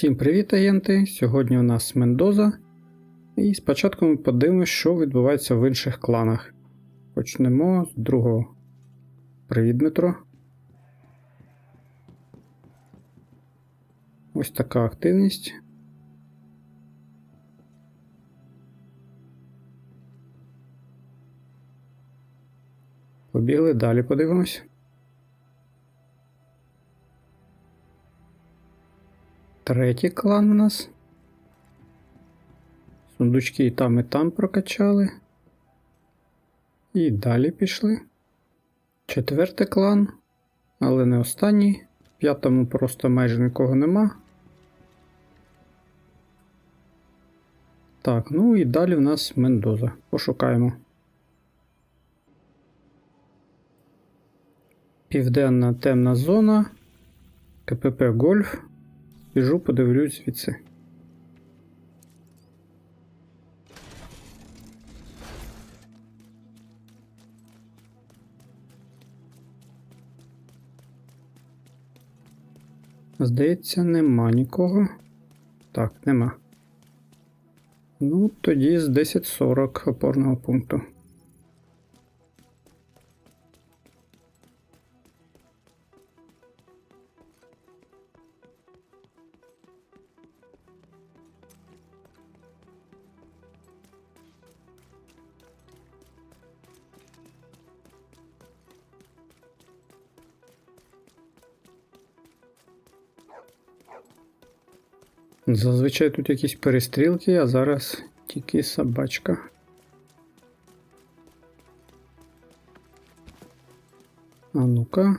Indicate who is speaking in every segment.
Speaker 1: Всім привіт, агенти! Сьогодні у нас Мендоза. І спочатку ми подивимося, що відбувається в інших кланах. Почнемо з другого. Привіт, Дмитро. Ось така активність. Побігли далі, подивимось. Третій клан у нас. Сундучки і там, і там прокачали. І далі пішли. Четвертий клан, але не останній. В п'ятому просто майже нікого нема. Так, ну і далі в нас Мендоза. Пошукаємо. Південна темна зона. КПП Гольф. Біжу, подивлюсь звідси. Здається, нема нікого. Так, нема. Ну, тоді з 10.40 опорного пункту. Зазвичай тут якісь перестрілки, а зараз тільки собачка. А ну-ка.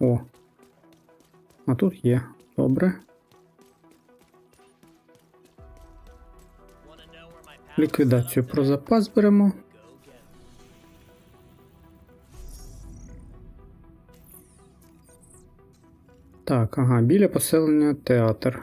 Speaker 1: О. А тут є. Добре. Ліквідацію про запас беремо. Так, ага, біля поселення театр.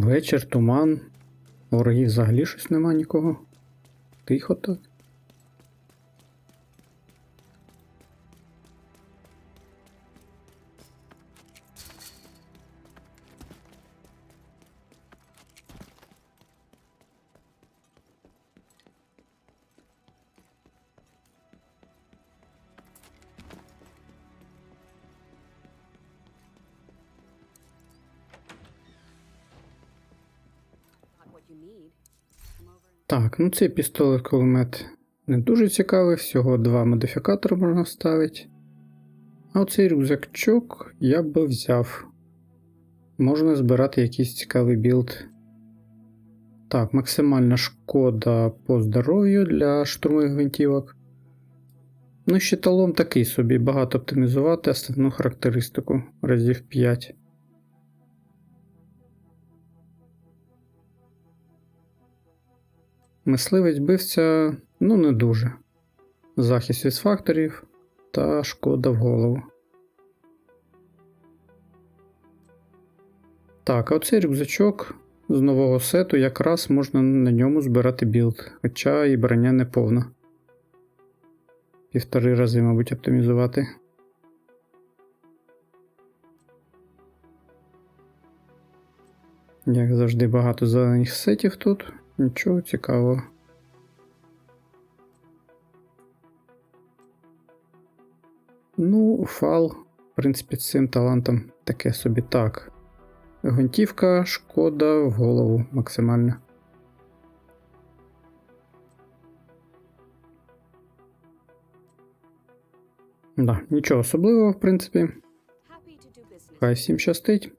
Speaker 1: Вечір, туман. Ворогів взагалі щось нема нікого. Тихо так. Так, ну цей пістолет кулемет не дуже цікавий, всього два модифікатори можна вставити. А оцей рюкзачок я би взяв. Можна збирати якийсь цікавий білд. Так, максимальна шкода по здоров'ю для штурмових гвинтівок. Ну, щиталом такий собі, багато оптимізувати основну характеристику разів 5. Мисливець бивця, ну не дуже. Захист від факторів та шкода в голову. Так, а оцей рюкзачок з нового сету якраз можна на ньому збирати білд, хоча і броня не повна. Півтори рази, мабуть, оптимізувати. Як завжди, багато зелених сетів тут. Нічого цікавого. Ну, фал, в принципі, з цим талантом таке собі так. Гвинтівка, шкода в голову максимально. Да, нічого особливого, в принципі. Хай всім щастить.